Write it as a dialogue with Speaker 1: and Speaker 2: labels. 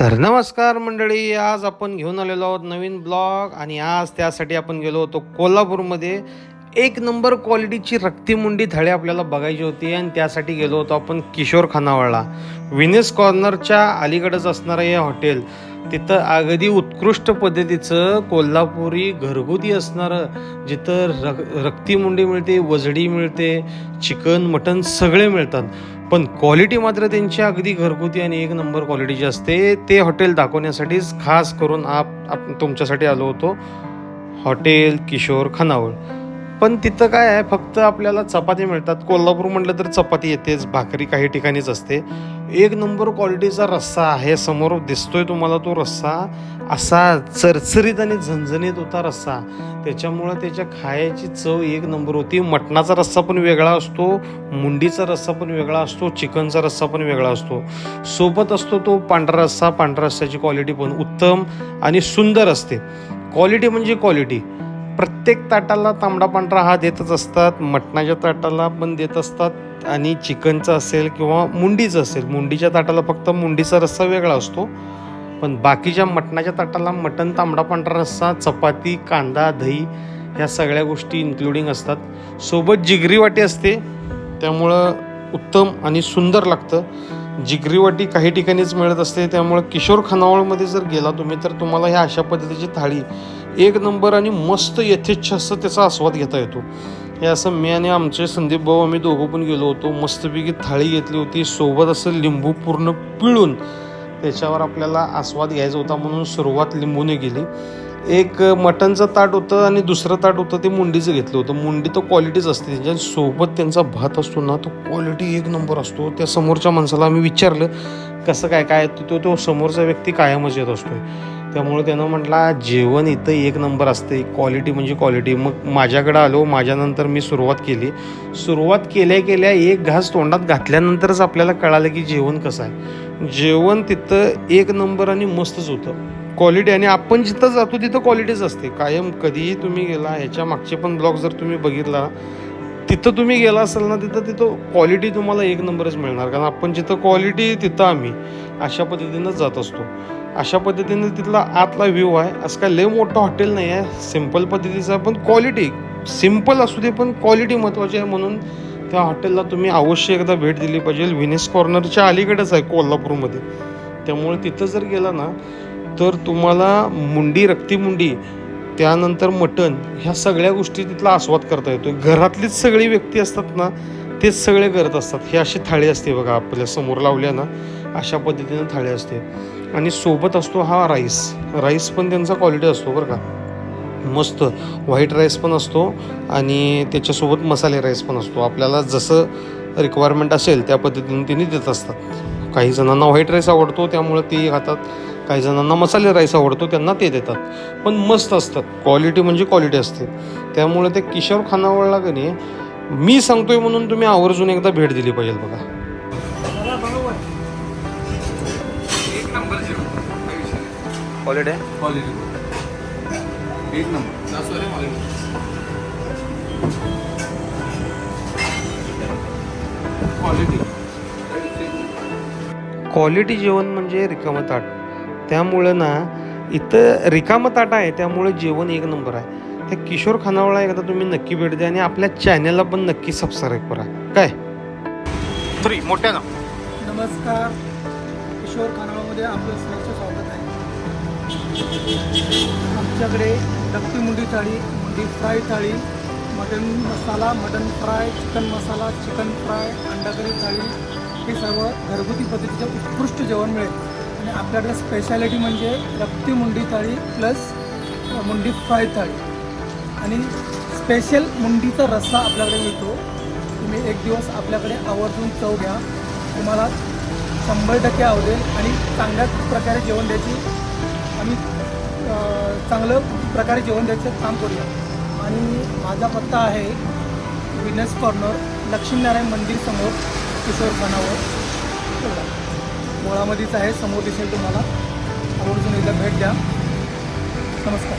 Speaker 1: तर नमस्कार मंडळी आज आपण घेऊन आलेलो आहोत नवीन ब्लॉग आणि आज त्यासाठी आपण गेलो होतो कोल्हापूरमध्ये. एक नंबर क्वालिटीची रक्तीमुंडी थाळी आपल्याला बघायची होती आणि त्यासाठी गेलो होतो आपण किशोर खानावळला. विनेस कॉर्नरच्या अलीकडेच असणारं हे हॉटेल तिथं अगदी उत्कृष्ट पद्धतीचं कोल्हापुरी घरगुती असणारं जिथं रक रक्तीमुंडी मिळते वजडी मिळते चिकन मटन सगळे मिळतात. पण क्वालिटी मात्र त्यांची अगदी घरगुती आणि एक नंबर क्वालिटीची असते. ते हॉटेल दाखवण्यासाठीच खास करून आप आप तुमच्यासाठी आलो होतो. हॉटेल किशोर खानावळ. पण तिथं काय आहे फक्त आपल्याला चपाती मिळतात. कोल्हापूर म्हटलं तर चपाती येतेच भाकरी काही ठिकाणीच असते. एक नंबर क्वालिटीचा रस्सा आहे समोर दिसतोय तुम्हाला तो रस्सा. असा चरचरीत आणि झणझणीत होता रस्सा. त्याच्यामुळं त्याच्या खायची चव एक नंबर होती. मटणाचा रस्सा पण वेगळा असतो मुंडीचा रस्सा पण वेगळा असतो चिकनचा रस्सा पण वेगळा असतो. सोबत असतो तो पांढरा रस्सा. पांढऱ्या रस्स्याची क्वालिटी पण उत्तम आणि सुंदर असते. क्वालिटी म्हणजे क्वालिटी. प्रत्येक ताटाला तांबडा पांढरा हा देतच असतात मटणाच्या ताटाला पण देत असतात आणि चिकनचं असेल किंवा मुंडीचं असेल. मुंडीच्या ताटाला फक्त मुंडीचा रस्सा वेगळा असतो पण बाकीच्या मटणाच्या ताटाला मटण तांबडा पांढरा रस्सा चपाती कांदा दही ह्या सगळ्या गोष्टी इन्क्लुडिंग असतात. सोबत जिगरी वाटी असते त्यामुळं उत्तम आणि सुंदर लागतं. जिगरी वाटी काही ठिकाणीच मिळत असते त्यामुळं किशोर खानावळमध्ये जर गेला तुम्ही तर तुम्हाला ह्या अशा पद्धतीची थाळी एक नंबर आणि मस्त यथेच्छ असं त्याचा आस्वाद घेता येतो. हे असं मी आणि आमचे संदीप भाऊ आम्ही दोघं पण गेलो होतो. मस्तपैकी थाळी घेतली होती. सोबत असं लिंबू पूर्ण पिळून त्याच्यावर आपल्याला आस्वाद घ्यायचा होता म्हणून सुरुवात लिंबूने गेली एक मटनचं ताट होतं आणि दुसरं ताट होतं ते मुंडीचं घेतलं होतं. मुंडी तर क्वालिटीच असते त्यांच्यासोबत त्यांचा भात असतो ना तो क्वालिटी एक नंबर असतो. त्या समोरच्या माणसाला आम्ही विचारलं कसं काय काय? तो तो समोरचा व्यक्ती कायमच येत असतो त्यामुळे त्यानं म्हटला जेवण इथं एक नंबर असते क्वालिटी म्हणजे क्वालिटी मग माझ्याकडं आलो माझ्यानंतर मी सुरुवात केली. सुरुवात केल्या केल्या एक घास तोंडात घातल्यानंतरच आपल्याला कळालं की जेवण कसं आहे. जेवण तिथं एक नंबर आणि मस्तच होतं. क्वालिटी आणि आपण जिथं जातो तिथं क्वालिटीच असते. कायम कधीही तुम्ही गेला ह्याच्या मागचे पण ब्लॉग जर तुम्ही बघितला तिथं तुम्ही गेला असाल ना तिथं तिथं क्वालिटी तुम्हाला एक नंबरच मिळणार. कारण आपण जिथं क्वालिटी तिथं आम्ही अशा पद्धतीनंच जात असतो. अशा पद्धतीनं तिथला आतला व्ह्यू आहे. असं काय लय मोठं हॉटेल नाही आहे. सिंपल पद्धतीचं पण क्वालिटी सिंपल असू दे पण क्वालिटी महत्त्वाची आहे म्हणून त्या हॉटेलला तुम्ही अवश्य एकदा भेट दिली पाहिजे. विनेस कॉर्नरच्या अलीकडेच आहे कोल्हापूरमध्ये. त्यामुळे तिथं जर गेला ना तर तुम्हाला मुंडी रक्ती मुंडी त्यानंतर मटण ह्या सगळ्या गोष्टी तिथला आस्वाद करता येतो घरातलीच सगळी व्यक्ती असतात ना तेच सगळे करत असतात. ही अशी थाळी असते बघा आपल्यासमोर लावल्या ना अशा पद्धतीनं थाळी असते. आणि सोबत असतो हा राईस. राईस पण त्यांचा क्वालिटी असतो बरं का. मस्त व्हाईट राईस पण असतो आणि त्याच्यासोबत मसाले राईस पण असतो. आपल्याला जसं रिक्वायरमेंट असेल त्या पद्धतीने त्यांनी देत असतात. काही जणांना व्हाईट राईस आवडतो त्यामुळे ते खातात. काही जणांना मसाले राईस आवडतो त्यांना ते देतात. पण मस्त असतं. क्वालिटी म्हणजे क्वालिटी असते. त्यामुळे ते किशोर खानावळला की नाही मी सांगतोय म्हणून तुम्ही आवर्जून एकदा भेट दिली पाहिजे बघा. क्वालिटी आहे
Speaker 2: क्वालिटी एक नंबर क्वालिटी
Speaker 1: क्वालिटी जेवण म्हणजे रिकामं ताट त्यामुळं ना इथं रिकामं ताट आहे त्यामुळे जेवण एक नंबर आहे. त्या किशोर खानावळा एकदा तुम्ही नक्की भेट द्या आणि आपल्या चॅनलला पण नक्की सबस्क्राईब करा. काय? थ्री मोठ्या ना
Speaker 3: नमस्कार. किशोर खानावळमध्ये आपलं सहर्ष स्वागत आमच्याकडे रक्ती मुंडी थाळी मुंडी fry thali mutton masala mutton fry chicken masala chicken fry curry थाळी हे सर्व घरगुती पद्धतीचं उत्कृष्ट जेवण मिळेल. आणि आपल्याकडे स्पेशालिटी म्हणजे रक्ती मुंडी थाळी प्लस मुंडी फ्राय थाळी. आणि स्पेशल मुंडीचा रस्सा आपल्याकडे मिळतो. तुम्ही एक दिवस आपल्याकडे आवर्जून चव घ्या. तुम्हाला शंभर टक्के आवडेल आणि चांगल्या प्रकारे जेवण द्यायची आम्ही चांगलं प्रकारे जेवण द्यायचं काम करूया. आणि माझा पत्ता आहे विनस कॉर्नर लक्ष्मीनारायण मंदिर समोर किशोर खानावर बोळामध्येच आहे समोर दिसेल तुम्हाला. आवर्जून एकदा भेट द्या. नमस्कार.